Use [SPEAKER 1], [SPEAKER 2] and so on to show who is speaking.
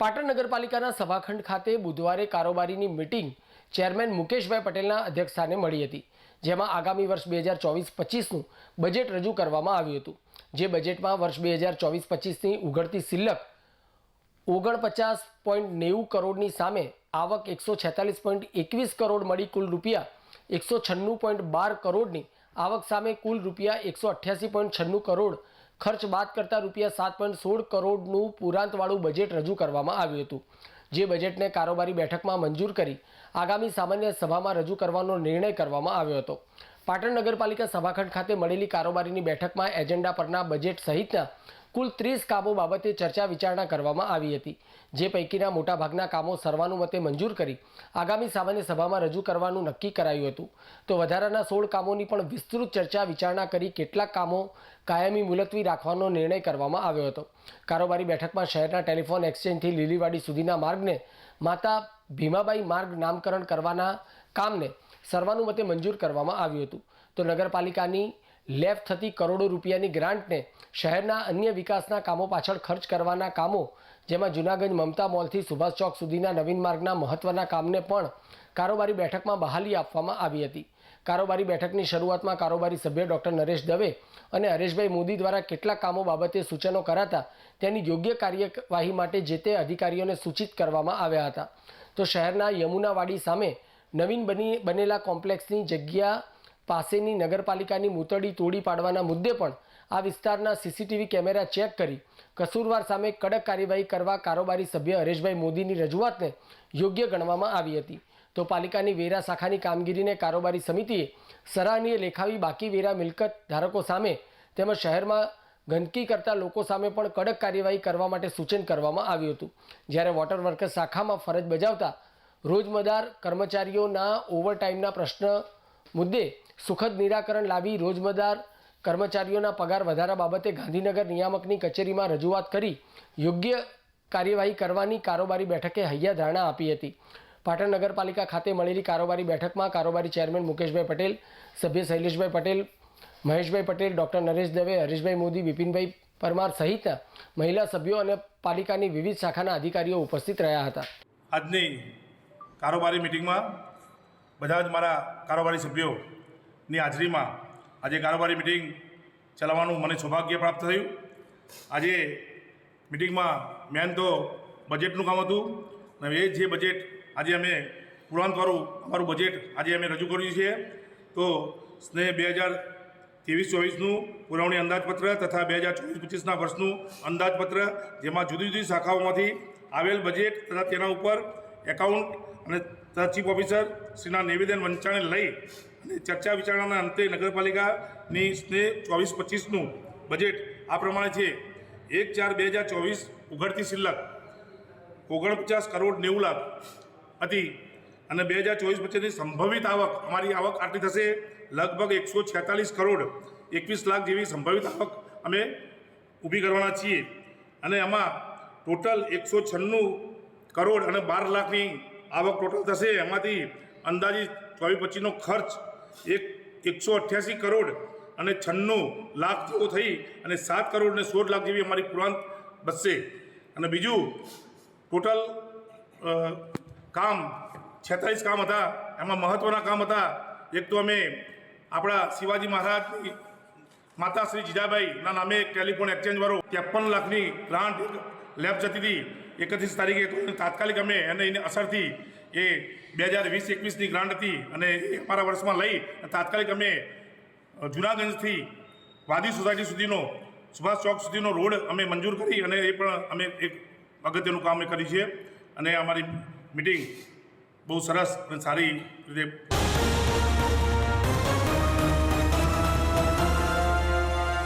[SPEAKER 1] પાટણ નગરપાલિકાના સભાખંડ ખાતે બુધવારે કારોબારીની મિટિંગ ચેરમેન મુકેશભાઈ પટેલના અધ્યક્ષસ્થાને મળી હતી, જેમાં આગામી વર્ષ બે હજાર ચોવીસ પચીસનું બજેટ રજૂ કરવામાં આવ્યું હતું. જે બજેટમાં વર્ષ બે હજાર ચોવીસ પચીસની ઉઘડતી સિલ્લક ઓગણપચાસ પોઈન્ટ નેવું કરોડની સામે આવક એકસો છેતાલીસ પોઈન્ટ એકવીસ કરોડ મળી કુલ રૂપિયા એકસો છન્નું પોઈન્ટ બાર કરોડની આવક સામે કુલ રૂપિયા એકસો અઠ્યાસી પોઈન્ટ છન્નું કરોડ ખર્ચ બાદ કરતાં રૂપિયા સાત પોઈન્ટ સોળ કરોડનું પુરાંતવાળું બજેટ રજૂ કરવામાં આવ્યું હતું. જે બજેટને કારોબારી બેઠકમાં મંજૂર કરી આગામી સામાન્ય સભામાં રજૂ કરવાનો નિર્ણય કરવામાં આવ્યો હતો. પાટણ નગરપાલિકા સભાખંડ ખાતે મળેલી કારોબારીની બેઠકમાં એજન્ડા પરના બજેટ સહિતના કુલ ત્રીસ કામો બાબતે ચર્ચા વિચારણા કરવામાં આવી હતી, જે પૈકીના મોટાભાગના કામો સર્વાનુમતે મંજૂર કરી આગામી સામાન્ય સભામાં રજૂ કરવાનું નક્કી કરાયું હતું. તો વધારાના સોળ કામોની પણ વિસ્તૃત ચર્ચા વિચારણા કરી કેટલાક કામો કાયમી મુલતવી રાખવાનો નિર્ણય કરવામાં આવ્યો હતો. કારોબારી બેઠકમાં શહેરના ટેલિફોન એક્સચેન્જથી લીલીવાડી સુધીના માર્ગને માતા ભીમાબાઈ માર્ગ નામકરણ કરવાના કામને સર્વાનુમતે મંજૂર કરવામાં આવ્યું હતું. તો નગરપાલિકાની લેફ થતી કરોડો રૂપિયાની ગ્રાન્ટને શહેરના અન્ય વિકાસના કામો પાછળ ખર્ચ કરવાના કામો, જેમાં જૂનાગંજ મમતા મોલથી સુભાષ ચોક સુધીના નવીન માર્ગના મહત્વના કામને પણ કારોબારી બેઠકમાં બહાલી આપવામાં આવી હતી. કારોબારી બેઠકની શરૂઆતમાં કારોબારી સભ્ય ડૉક્ટર નરેશ દવે અને હરેશભાઈ મોદી દ્વારા કેટલાક કામો બાબતે સૂચનો કરાતા તેની યોગ્ય કાર્યવાહી માટે જે તે અધિકારીઓને સૂચિત કરવામાં આવ્યા હતા. તો શહેરના યમુનાવાડી સામે નવીન બની બનેલા કોમ્પ્લેક્સની જગ્યા પાસેની નગરપાલિકાની મૂતળી તોડી પાડવાના મુદ્દે પણ આ વિસ્તારના સીસીટીવી કેમેરા ચેક કરી કસૂરવાર સામે કડક કાર્યવાહી કરવા કારોબારી સભ્ય હરેશભાઈ મોદીની રજૂઆતને યોગ્ય ગણવામાં આવી હતી. તો પાલિકાની વેરા શાખાની કામગીરીને કારોબારી સમિતિએ સરાહનીય લેખાવી બાકી વેરા મિલકત ધારકો સામે તેમજ શહેરમાં ગંદકી કરતા લોકો સામે પણ કડક કાર્યવાહી કરવા માટે સૂચન કરવામાં આવ્યું હતું. જ્યારે વોટર વર્કર્સ શાખામાં ફરજ બજાવતા રોજમદાર કર્મચારીઓના ઓવરટાઈમના પ્રશ્ન મુદ્દે સુખદ નિરાકરણ લાવી રોજમદાર કર્મચારીઓના પગાર વધારા બાબતે ગાંધીનગર નિયામકની કચેરીમાં રજૂઆત કરી યોગ્ય કાર્યવાહી કરવાની કારોબારી બેઠકે હૈયા ધારણા આપી હતી. પાટણ નગરપાલિકા ખાતે મળેલી કારોબારી બેઠકમાં કારોબારી ચેરમેન મુકેશભાઈ પટેલ, સભ્ય શૈલેષભાઈ પટેલ, મહેશભાઈ પટેલ, ડૉક્ટર નરેશ દવે, હરીશભાઈ મોદી, બિપિનભાઈ પરમાર સહિતના મહિલા સભ્યો અને પાલિકાની વિવિધ શાખાના અધિકારીઓ ઉપસ્થિત રહ્યા હતા.
[SPEAKER 2] આજની કારોબારી મિટિંગમાં બધા જ મારા કારોબારી સભ્યોની હાજરીમાં આજે કારોબારી મિટિંગ ચલાવવાનું મને સૌભાગ્ય પ્રાપ્ત થયું. આજે મિટિંગમાં મેન તો બજેટનું કામ હતું અને એ જે બજેટ આજે અમે પુરાંતવાળું અમારું બજેટ આજે અમે રજૂ કર્યું છે. તો સ્નેહ બે હજાર ત્રેવીસ ચોવીસનું પુરવણી અંદાજપત્ર તથા બે હજાર ચોવીસ પચીસના વર્ષનું અંદાજપત્ર જેમાં જુદી જુદી શાખાઓમાંથી આવેલ બજેટ તથા તેના ઉપર એકાઉન્ટ અને તથા ચીફ ઓફિસર શ્રીના નિવેદન વંચાણે લઈ અને ચર્ચા વિચારણાના અંતે નગરપાલિકાની સ્નેહ ચોવીસ પચીસનું બજેટ આ પ્રમાણે છે. એક ચાર બે હજાર ચોવીસ ઉઘડતી સિલ્લક ઓગણપચાસ કરોડ નેવું લાખ હતી અને બે હજાર ચોવીસ પચીસની સંભવિત આવક, અમારી આવક આટલી થશે, લગભગ એકસો છેતાલીસ કરોડ એકવીસ લાખ જેવી સંભવિત આવક અમે ઊભી કરવાના છીએ. અને એમાં ટોટલ એકસો છન્નું કરોડ અને બાર લાખની આવક ટોટલ થશે. એમાંથી અંદાજિત ચોવીસ પચીસનો ખર્ચ એક એકસો અઠ્યાસી કરોડ અને છન્નું લાખ જેવો થઈ અને સાત કરોડ ને સોળ લાખ જેવી અમારી પુરાંત બચશે. અને બીજું ટોટલ કામ, છેતાલીસ કામ હતા. એમાં મહત્ત્વના કામ હતા. એક તો અમે આપણા શિવાજી મહારાજની માતા શ્રી જીજાબાઈના નામે ટેલિફોન એક્સચેન્જવાળો ત્રેપન લાખની ગ્રાન્ટ લેબ જતી હતી. એકત્રીસ તારીખે તાત્કાલિક અમે એને એની અસરથી એ બે હજાર વીસ એકવીસની ગ્રાન્ટ હતી અને એ અમારા વર્ષમાં લઈ અને તાત્કાલિક અમે જૂનાગંજથી વાદી સોસાયટી સુધીનો, સુભાષ ચોક સુધીનો રોડ અમે મંજૂર કરી અને એ પણ અમે એક અગત્યનું કામ એ કરી છે. અને અમારી મિટિંગ બહુ સરસ અને સારી રીતે